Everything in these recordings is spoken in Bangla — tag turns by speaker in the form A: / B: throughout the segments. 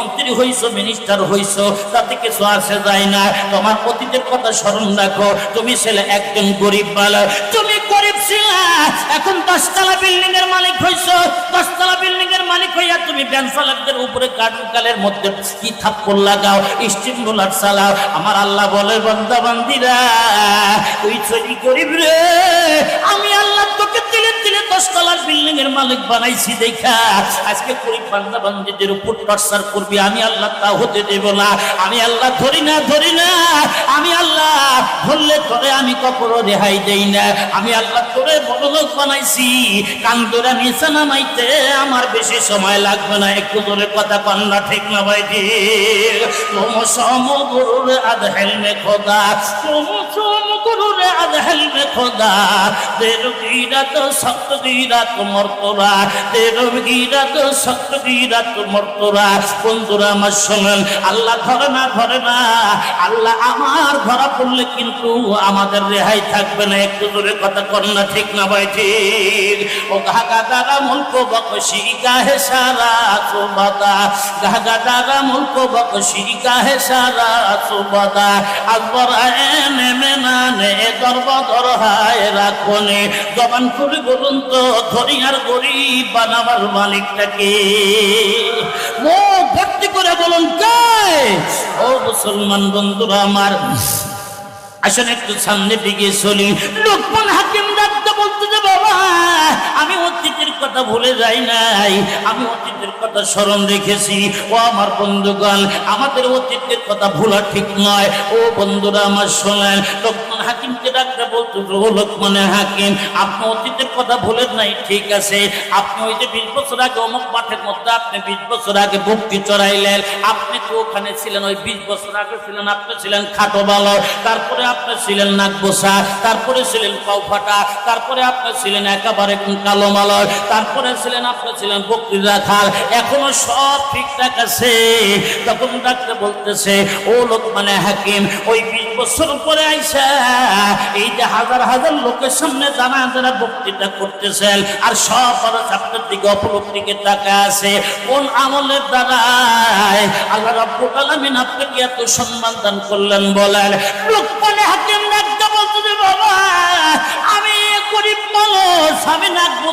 A: মন্ত্রী হইছো মিনিস্টার হইছো, তাতে কিছু আসে যায় না। তোমার অতীতের কথা স্মরণ রাখো, তুমি ছেলে একজন গরিব বালক। তুমি গরিব ছিলা, এখন দশতলা বিল্ডিং এর মালিক হইছো। দশতলা বিল্ডিং এর মালিক হইয়া তুমি ব্যাংক উপরে কার্টুন কালের মধ্যে কি থাপ্পড় লাগাও স্টিম রোলার চালাও। আমার আল্লাহ বলে, বন্দা, বান্দিরা, তুই গরিব রে। দশতলার বিল্ডিং এর মালিক বানাইছি দেখা। আজকে গরিব বান্দা বান্দিদের উপর টর্চার করবি? আমি আল্লাহ তা হতে দেব না। আমি আল্লাহ ধরি না ধরি না। আমি আল্লাহ ধরলে তোরে আমি কখনো রেহাই দেই না। আমি আল্লাহ তোরে বড় লোক বানাইছি কান্দরে নিচে নামাইতে আমার বেশি সময় লাগবে না। একটু ধরে কথা কন্যা ঠিক না ভাই তোম সম গুরুর আদ হেলমে খোদা। তোম খোদা দের গিরা তো শক্ত গিরা তোমার তোরা। দের গিরা তো শক্ত গিরা তোমার তোরা। বন্ধুরা আমার শোনেন, আল্লাহ ধরে না ধরে না। আল্লাহ আমার ধরা পড়লে কিন্তু আমাদের রেহাই থাকবে না। একটু দূরে কথা কর না, ঠিক না ভাই, ঠিক? ও ঘাগা দ্বারা মুল্ক বকশি গাহে সারা সুবাদা। ঘাগা দ্বারা মুল্ক বকশি গাহে সারা সুবাদা। আকবর এনে মেনানে দরব দরহায় রাখনে। জবান করে বলুন তো ধরিয়ার গরিব বানাবার মালিকটাকে মুখ ভর্তি করে বলুন ও মুসলমান বন্ধুরা আমার আসলে একটু সামনে দিকে চলি। লোকমান হাকিম ডাক্তার বলতে যে বাবা, আমি অতীতের কথা ভুলে যাই নাই। আমি অতীতের কথা স্মরণ রেখেছি। ও আমার বন্ধুগণ, আমাদের অতীতের কথা ভোলা ঠিক নয়। ও বন্ধুরা আমার শোনেন লোকমান হাকিমকে ডাক্তার ও হাকিম, আপনি অতীতের কথা ভুলেন নাই, ঠিক আছে। আপনি ওই যে বিশ বছর আগে অমুক মাঠের মধ্যে আপনি বিশ বছর আগে ভক্তি চড়াইলেন। আপনি তো ওখানে ছিলেন, ওই বিশ বছর আগে ছিলেন, আপনি ছিলেন খাটো বালক। তারপরে আপনি ছিলেন নাক বসা তারপরে ছিলেন পাও ফাটা তারপরে আপনি ছিলেন একেবারে কালো মালয়, তারপরে ছিলেন আপনি ছিলেন বকরির রাখাল, এখনও সব ঠিকঠাক আছে। তখন ডাক্তার বলতেছে, ও লোক মানে হাকিম, ওই বিশ বছর পরে আইসা, এই যে হাজার হাজার লোকের সামনে জানা যারা বক্তৃতা করতেছেন, আর সব মানুষ আপনার দিকে অপলব্ধিকে টাকা আছে, কোন আমলের দ্বারাই আল্লাহ রাব্বুল আলামিন আপনাকে এত সম্মান দান করলেন বলেন? লোক মানে হাকিম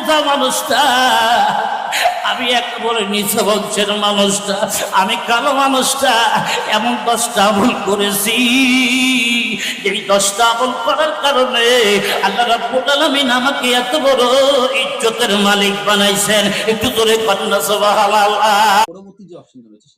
A: নাক মানুষটা। আমি একেবারে নিচে বংশের মানুষটা। আমি কালো মানুষটা। এমন দশটা আমল করেছি। এই দশটা আমল করার কারণে আল্লাহ রাব্বুল আমাকে এত বড় ইজ্জতের মালিক বানাইছেন। একটু করে পান্না সুবহানাল্লাহ।
B: পরবর্তী যে অপশন রয়েছে